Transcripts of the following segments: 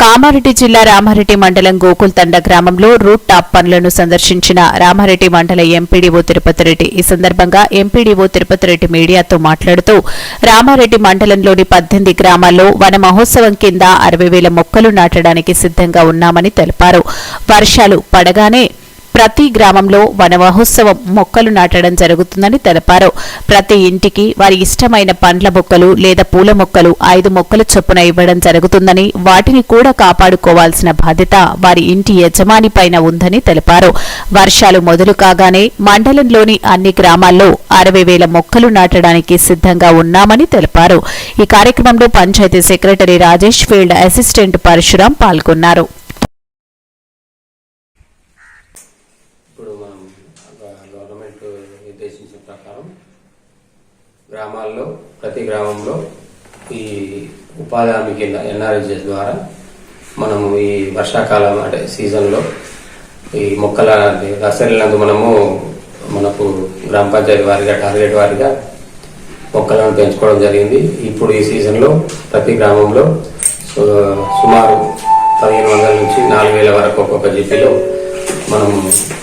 కామారెడ్డి జిల్లా రామారెడ్డి మండలం గోకుల్తండ గ్రామంలో రూట్ టాప్ పనులను సందర్శించిన రామారెడ్డి మండల ఎంపీడీఓ తిరుపతి రెడ్డి ఈ సందర్భంగా ఎంపీడీఓ తిరుపతి రెడ్డి మీడియాతో మాట్లాడుతూ రామారెడ్డి మండలంలోని పద్దెనిమిది గ్రామాల్లో వన మహోత్సవం కింద అరవై వేల మొక్కలు నాటడానికి సిద్ధంగా ఉన్నామని తెలిపారు. వర్షాలు పడగానే ప్రతి గ్రామంలో వన మహోత్సవం మొక్కలు నాటడం జరుగుతుందని తెలిపారు. ప్రతి ఇంటికి వారి ఇష్టమైన పండ్ల మొక్కలు లేదా పూల మొక్కలు ఐదు మొక్కల చొప్పున ఇవ్వడం జరుగుతుందని వాటిని కూడా కాపాడుకోవాల్సిన బాధ్యత వారి ఇంటి యజమాని పైన ఉందని తెలిపారు. వర్షాలు మొదలు కాగానే మండలంలోని అన్ని గ్రామాల్లో అరవై వేల మొక్కలు నాటడానికి సిద్ధంగా ఉన్నామని తెలిపారు. ఈ కార్యక్రమంలో panchayat secretary Rajesh field assistant Parashuram పాల్గొన్నారు ఇప్పుడు మనం గ- గవర్నమెంట్ నిర్దేశించిన ప్రకారం గ్రామాల్లో ప్రతి గ్రామంలో ఈ ఉపాధి హామీ కింద ఎన్ఆర్ఎస్ఎస్ ద్వారా మనము ఈ వర్షాకాలం అంటే సీజన్లో ఈ మొక్కల నర్సరీలందు మనము మనకు గ్రామ పంచాయతీ వారిగా టార్గెట్ వారిగా మొక్కలను పెంచుకోవడం జరిగింది. ఇప్పుడు ఈ సీజన్లో ప్రతి గ్రామంలో సుమారు పదిహేను వందల నుంచి నాలుగు వేల వరకు ఒక్కొక్క జిల్లాలో మనం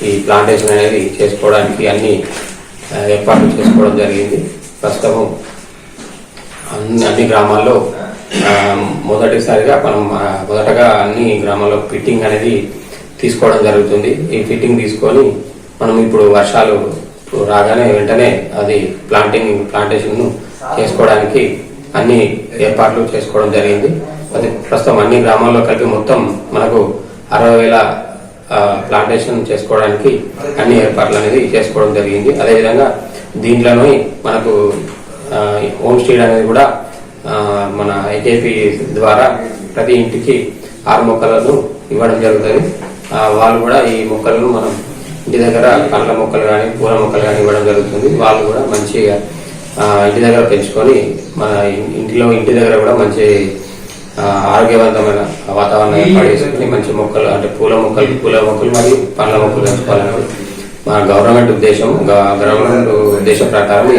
ఈ ప్లాంటేషన్ అనేది చేసుకోవడానికి అన్ని ఏర్పాట్లు చేసుకోవడం జరిగింది. ప్రస్తుతం అన్ని అన్ని గ్రామాల్లో మొదటిసారిగా మనం మొదటగా అన్ని గ్రామాల్లో ఫిట్టింగ్ అనేది తీసుకోవడం జరుగుతుంది. ఈ ఫిట్టింగ్ తీసుకొని మనం ఇప్పుడు వర్షాలు రాగానే వెంటనే అది ప్లాంటింగ్ ప్లాంటేషన్ను చేసుకోవడానికి అన్ని ఏర్పాట్లు చేసుకోవడం జరిగింది. అది ప్రస్తుతం అన్ని గ్రామాల్లో కలిపి మొత్తం మనకు అరవై వేల ప్లాంటేషన్ చేసుకోవడానికి అన్ని ఏర్పాట్లు అనేది చేసుకోవడం జరిగింది. అదేవిధంగా దీంట్లోనే మనకు హోమ్ స్టీడ్ అనేది కూడా మన ఐకేపీ ద్వారా ప్రతి ఇంటికి ఆరు మొక్కలను ఇవ్వడం జరుగుతుంది. వాళ్ళు కూడా ఈ మొక్కలను మనం ఇంటి దగ్గర పండ్ల మొక్కలు కానీ పూల మొక్కలు కానీ ఇవ్వడం జరుగుతుంది. వాళ్ళు కూడా మంచిగా ఇంటి దగ్గర పెంచుకొని మన ఇంటిలో ఇంటి దగ్గర కూడా మంచి ఆరోగ్యవంతమైన వాతావరణం ఏర్పాటు చేసుకుని మంచి మొక్కలు అంటే పూల మొక్కలు పూల మొక్కలు మరియు పండ్ల మొక్కలు పెంచుకోవాలని మా గవర్నమెంట్ ఉద్దేశం. గవర్నమెంట్ ఉద్దేశం ప్రకారం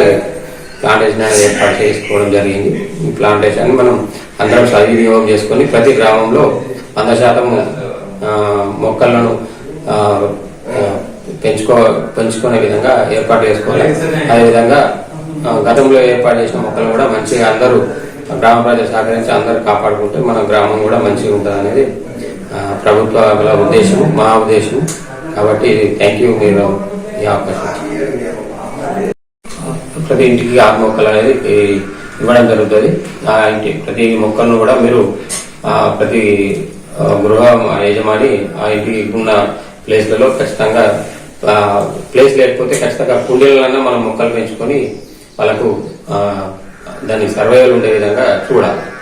ప్లాంటేషన్ అనేది ఏర్పాటు చేసుకోవడం జరిగింది. ఈ ప్లాంటేషన్ మనం అందరం సద్వినియోగం చేసుకొని ప్రతి గ్రామంలో వంద శాతం మొక్కలను పెంచుకో పెంచుకునే విధంగా ఏర్పాటు చేసుకోవాలి. అదేవిధంగా గతంలో ఏర్పాటు చేసిన మొక్కలు కూడా మంచిగా అందరూ గ్రామ ప్రజలు సహకరించి అందరూ కాపాడుకుంటే మన గ్రామం కూడా మంచిగా ఉంటుంది అనేది ప్రభుత్వ ఉద్దేశం మా ఉద్దేశం కాబట్టి థ్యాంక్ యూ మీరు ఈ అవకాశం. ప్రతి ఇంటికి ఆరు మొక్కలు అనేది ఇవ్వడం జరుగుతుంది. ఆ ఇంటి ప్రతి మొక్కలను కూడా మీరు ప్రతి గృహ యజమాని ఆ ఇంటికి ఉన్న ప్లేస్లలో ఖచ్చితంగా ప్లేస్ లేకపోతే ఖచ్చితంగా కుండీలన్నా మనం మొక్కలు పెంచుకొని వాళ్ళకు ఆ, దాని సర్వైవల్ ఉండే విధంగా చూడాలి.